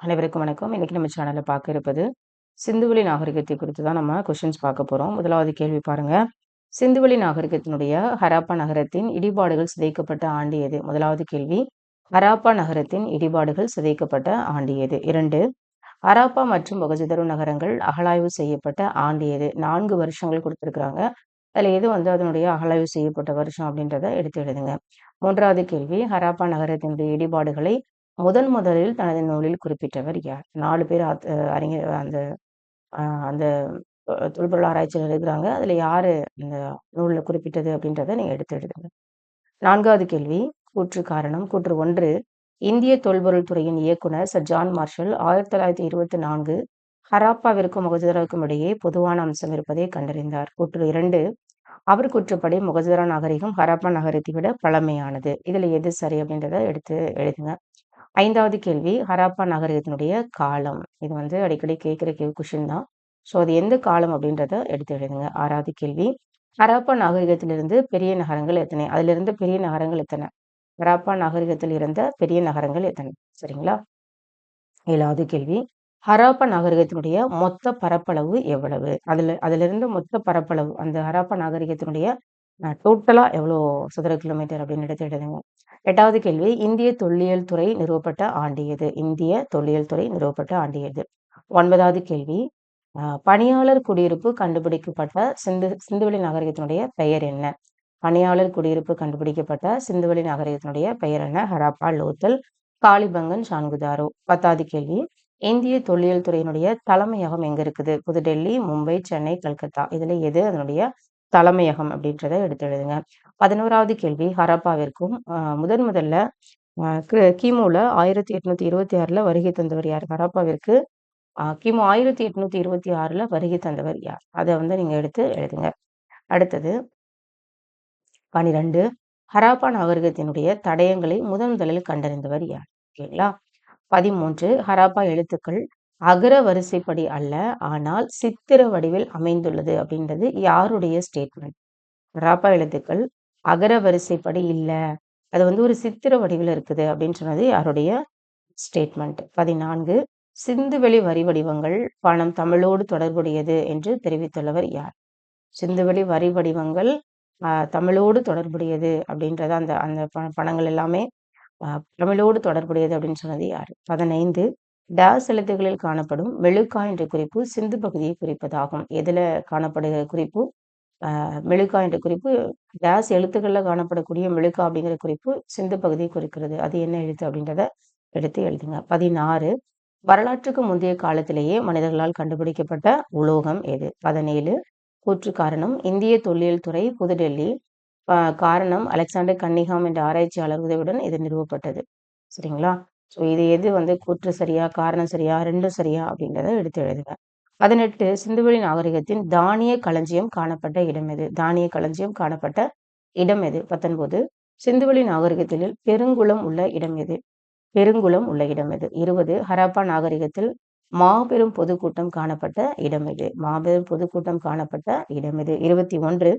அனைவருக்கும் வணக்கம். இன்றைக்கி நம்ம சேனலில் பார்க்க இருப்பது, சிந்துவெளி நாகரிகத்தை குறித்து தான் நம்ம கொஷின்ஸ் பார்க்க போறோம். முதலாவது கேள்வி பாருங்க. சிந்துவெளி நாகரிகத்தினுடைய ஹராப்பா நகரத்தின் இடிபாடுகள் சிதைக்கப்பட்ட ஆண்டு எது? முதலாவது கேள்வி. ஹராப்பா நகரத்தின் இடிபாடுகள் சிதைக்கப்பட்ட ஆண்டு எது? இரண்டு ஹராப்பா மற்றும் மொகஞ்சதாரோ நகரங்கள் அகழாய்வு செய்யப்பட்ட ஆண்டு எது? நான்கு வருஷங்கள் கொடுத்துருக்குறாங்க அதில் எது வந்து அதனுடைய அகழாய்வு செய்யப்பட்ட வருஷம் அப்படின்றத எடுத்து எழுதுங்க. மூன்றாவது கேள்வி. ஹராப்பா நகரத்தினுடைய இடிபாடுகளை முதன் முதலில் தனது நூலில் குறிப்பிட்டவர் யார்? நாலு பேர் அறிஞர் அந்த அந்த தொல்பொருள் ஆராய்ச்சியில் இருக்கிறாங்க. அதுல யாரு இந்த நூலில் குறிப்பிட்டது அப்படின்றத நீங்க எடுத்து எழுதுங்க. நான்காவது கேள்வி. கூற்று காரணம். கூற்று ஒன்று இந்திய தொல்பொருள் துறையின் இயக்குனர் சர் ஜான் மார்ஷல் 1924 ஹராப்பாவிற்கும் முகஜதராவுக்கும் இடையே பொதுவான அம்சம் இருப்பதை கண்டறிந்தார். கூற்று இரண்டு அவர் கூற்றுப்படி மொகஞ்சதாரோ நாகரிகம் ஹராப்பா நகரத்தை விட பழமையானது. இதுல எது சரி அப்படின்றத எடுத்து எழுதுங்க. ஐந்தாவது கேள்வி. ஹராப்பா நாகரிகத்தினுடைய காலம். இது வந்து அடிக்கடி கேட்குற கேள்வி கொஷின் தான். ஸோ அது எந்த காலம் அப்படின்றத எடுத்து எழுதுங்க. ஆறாவது கேள்வி. ஹராப்பா நாகரிகத்திலிருந்து பெரிய நகரங்கள் எத்தனை? அதிலிருந்து பெரிய நகரங்கள் எத்தனை? ஹராப்பா நாகரிகத்தில் இருந்த பெரிய நகரங்கள் எத்தனை? சரிங்களா? ஏழாவது கேள்வி. ஹராப்பா நாகரிகத்தினுடைய மொத்த பரப்பளவு எவ்வளவு? அதுல அதிலிருந்து மொத்த பரப்பளவு அந்த ஹராப்பா நாகரிகத்தினுடைய அ டோட்டலா எவ்வளோ சதுர கிலோமீட்டர் அப்படின்னு எடுத்து எழுதுங்க. 8வது கேள்வி. இந்திய தொல்லியல் துறை நிறுவப்பட்ட ஆண்டு எது? இந்திய தொல்லியல் துறை நிறுவப்பட்ட ஆண்டு எது? 9வது கேள்வி. பணியாளர் குடியிருப்பு கண்டுபிடிக்கப்பட்ட சிந்து சிந்துவெளி நாகரிகத்தினுடைய பெயர் என்ன? பணியாளர் குடியிருப்பு கண்டுபிடிக்கப்பட்ட சிந்துவெளி நாகரிகத்தினுடைய பெயர் என்ன? ஹராப்பா, லோத்தல், காளிபங்கன், சான்குதாரோ. 10வது கேள்வி. இந்திய தொல்லியல் துறையினுடைய தலைமையகம் எங்க இருக்குது? புதுடெல்லி, மும்பை, சென்னை, கல்கத்தா. இதுல எது அதனுடைய தலைமையகம் அப்படின்றத எடுத்து எழுதுங்க. 11வது கேள்வி. ஹராப்பாவிற்கும் முதன் முதல்ல கிமுல ஆயிரத்தி எட்நூத்தி இருபத்தி ஆறுல வருகை தந்தவர் யார்? ஹரப்பாவிற்கு கிமு ஆயிரத்தி எட்நூத்தி இருபத்தி ஆறுல வருகை தந்தவர் யார்? அதை வந்து நீங்க எடுத்து எழுதுங்க. அடுத்தது 12 ஹராப்பா நாகரிகத்தினுடைய தடயங்களை முதன் முதலில் கண்டறிந்தவர் யார்? ஓகேங்களா? 13 ஹராப்பா எழுத்துக்கள் அகர வரிசைப்படி அல்ல, ஆனால் சித்திர வடிவில் அமைந்துள்ளது அப்படின்றது யாருடைய ஸ்டேட்மெண்ட்? ராப்பா எழுத்துக்கள் அகர வரிசைப்படி இல்ல. அது வந்து ஒரு சித்திர வடிவில் இருக்குது அப்படின்னு சொன்னது யாருடைய ஸ்டேட்மெண்ட்? 14 சிந்துவெளி வரி வடிவங்கள் பணம் தமிழோடு தொடர்புடையது என்று தெரிவித்துள்ளவர் யார்? சிந்துவெளி வரி வடிவங்கள் தமிழோடு தொடர்புடையது அப்படின்றத அந்த அந்த பணங்கள் எல்லாமே தமிழோடு தொடர்புடையது அப்படின்னு சொன்னது யாரு? 15 டேஸ் எழுத்துக்களில் காணப்படும் மெழுக்கா என்ற குறிப்பு சிந்து பகுதியை குறிப்பதாகும். எதுல காணப்படுகிற குறிப்பு? மெழுக்கா என்ற குறிப்பு டேஸ் எழுத்துக்களில் காணப்படக்கூடிய மெழுக்கா அப்படிங்கிற குறிப்பு சிந்து பகுதியை குறிக்கிறது. அது என்ன எழுத்து அப்படின்றத எடுத்து எழுதுங்க. 16 வரலாற்றுக்கு முந்தைய காலத்திலேயே மனிதர்களால் கண்டுபிடிக்கப்பட்ட உலோகம் எது? 17 கூற்று காரணம். இந்திய தொல்லியல் துறை, புதுடெல்லி. காரணம் அலெக்சாண்டர் கன்னிகாம் என்ற ஆராய்ச்சியாளர் உதவியுடன் இது நிறுவப்பட்டது. சரிங்களா? ஸோ இது எது வந்து கூற்று சரியா? காரணம் சரியா? ரெண்டும் சரியா? அப்படிங்கிறத எடுத்து எழுதுங்க. 18 சிந்துவெளி நாகரிகத்தின் தானிய களஞ்சியம் காணப்பட்ட இடம் எது? தானிய களஞ்சியம் காணப்பட்ட இடம் எது? 19 சிந்துவெளி நாகரிகத்தில் பெருங்குளம் உள்ள இடம் எது? பெருங்குளம் உள்ள இடம் எது? 20 ஹராப்பா நாகரிகத்தில் மாபெரும் பொதுக்கூட்டம் காணப்பட்ட இடம் எது? மாபெரும் பொதுக்கூட்டம் காணப்பட்ட இடம் எது? 21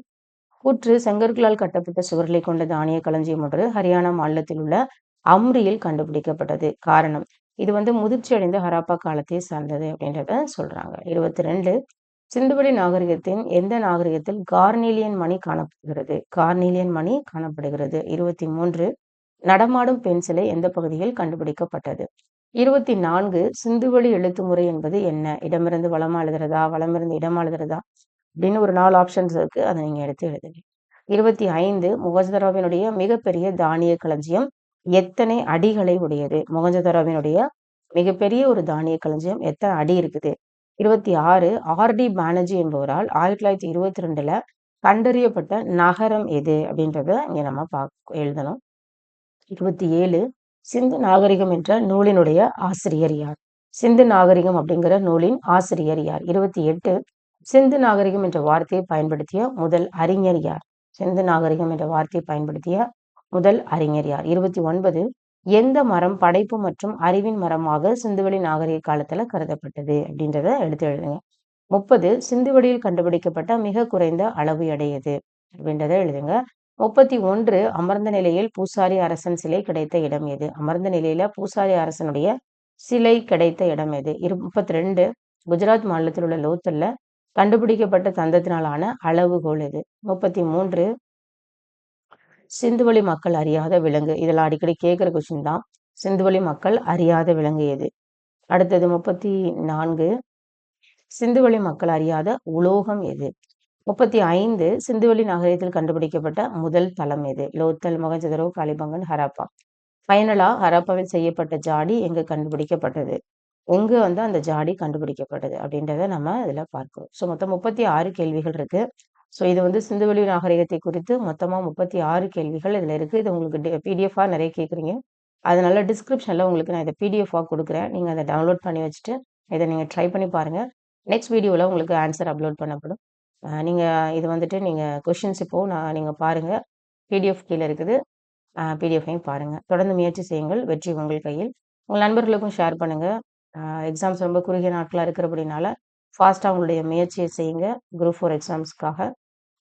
கூற்று செங்கற்களால் கட்டப்பட்ட சுவர்களை கொண்ட தானிய களஞ்சியம் ஒன்று ஹரியானா மாநிலத்தில் உள்ள அம்ரியில் கண்டுபிடிக்கப்பட்டது. காரணம். இது வந்து முதிர்ச்சி அடைந்த ஹராப்பா காலத்தை சார்ந்தது அப்படின்றத சொல்றாங்க. 22 சிந்துவெளி நாகரிகத்தின் எந்த நாகரிகத்தில் கார்னீலியன் மணி காணப்படுகிறது? கார்னீலியன் மணி காணப்படுகிறது. 23 நடமாடும் பெண் சிலை எந்த பகுதியில் கண்டுபிடிக்கப்பட்டது? 24 சிந்துவெளி எழுத்து முறை என்பது என்ன? இடமிருந்து வளமா எழுதுறதா? வளமிருந்து இடமா எழுதுறதா? அப்படின்னு ஒரு நாலு ஆப்ஷன்ஸ் இருக்கு. அதை நீங்க எடுத்து எழுதுங்க. 25 மொகஞ்சதாரோவினுடைய மிகப்பெரிய தானிய களஞ்சியம் எத்தனை அடிகளை உடையது? மொகஞ்சதாரோவினுடைய மிகப்பெரிய ஒரு தானிய களஞ்சியம் எத்தனை அடி இருக்குது? 26 ஆர்.டி. பானர்ஜி என்பவரால் 1922ல கண்டறியப்பட்ட நகரம் எது? அப்படின்றத இங்கே நம்ம பா எழுதணும். 27 சிந்து நாகரிகம் என்ற நூலினுடைய ஆசிரியர் யார்? சிந்து நாகரிகம் அப்படிங்கிற நூலின் ஆசிரியர் யார்? 28 சிந்து நாகரிகம் என்ற வார்த்தையை பயன்படுத்திய முதல் அறிஞர் யார்? சிந்து நாகரிகம் என்ற வார்த்தையை பயன்படுத்திய முதல் அறிஞர் யார்? 29 எந்த மரம் படைப்பு மற்றும் அறிவின் மரமாக சிந்துவெளி நாகரிக காலத்துல கருதப்பட்டது? அப்படின்றத எடுத்து எழுதுங்க. 30 சிந்துவெளியில் கண்டுபிடிக்கப்பட்ட மிக குறைந்த அளவு எடையது அப்படின்றத எழுதுங்க. 31 அமர்ந்த நிலையில் பூசாரி அரசன் சிலை கிடைத்த இடம் எது? அமர்ந்த நிலையில பூசாரி அரசனுடைய சிலை கிடைத்த இடம் எது இரு முப்பத்தி ரெண்டு குஜராத் மாநிலத்தில் உள்ள லோத்தல்ல கண்டுபிடிக்கப்பட்ட தந்தத்தினாலான அளவுகோல் எது முப்பத்தி மூன்று சிந்துவெளி மக்கள் அறியாத விலங்கு. இதெல்லாம் அடிக்கடி கேட்குற கொஸ்டின் தான் சிந்துவெளி மக்கள் அறியாத விலங்கு எது? அடுத்தது முப்பத்தி நான்கு சிந்துவெளி மக்கள் அறியாத உலோகம் எது? முப்பத்தி ஐந்து சிந்துவெளி நகரத்தில் கண்டுபிடிக்கப்பட்ட முதல் தளம் எது? லோத்தல் மொகஞ்சதரோ காளிபங்கன் ஹராப்பா. ஃபைனலா ஹராப்பாவில் செய்யப்பட்ட ஜாடி எங்க கண்டுபிடிக்கப்பட்டது? எங்க வந்து அந்த ஜாடி கண்டுபிடிக்கப்பட்டது? அப்படின்றத நம்ம இதுல பார்க்கிறோம் ஸோ மொத்தம் முப்பத்தி ஆறு கேள்விகள் இருக்கு. ஸோ இது வந்து சிந்துவெளி நாகரிகத்தை குறித்து மொத்தமாக முப்பத்தி ஆறு கேள்விகள் இதில் இருக்குது இது உங்களுக்கு பிடிஎஃபாக நிறைய கேட்குறீங்க அதனால டிஸ்கிரிப்ஷனில் உங்களுக்கு நான் இதை பிடிஎஃபாக கொடுக்குறேன். நீங்கள் அதை டவுன்லோட் பண்ணி வச்சுட்டு இதை நீங்கள் ட்ரை பண்ணி பாருங்கள் நெக்ஸ்ட் வீடியோவில் உங்களுக்கு ஆன்சர் அப்லோட் பண்ணப்படும். நீங்கள் இது வந்துட்டு நீங்கள் கொஷின்ஸ் இப்போது நான் நீங்கள் பாருங்கள் பிடிஎஃப் கீழே இருக்குது. பிடிஎஃபையும் பாருங்கள் தொடர்ந்து முயற்சி செய்யுங்கள். வெற்றி உங்கள் கையில். உங்கள் நண்பர்களுக்கும் ஷேர் பண்ணுங்கள் எக்ஸாம்ஸ் ரொம்ப குறுகிய நாட்களாக இருக்கிறபடினால ஃபாஸ்ட்டாக உங்களுடைய முயற்சியை செய்யுங்க. Group four எக்ஸாம்ஸ்க்காக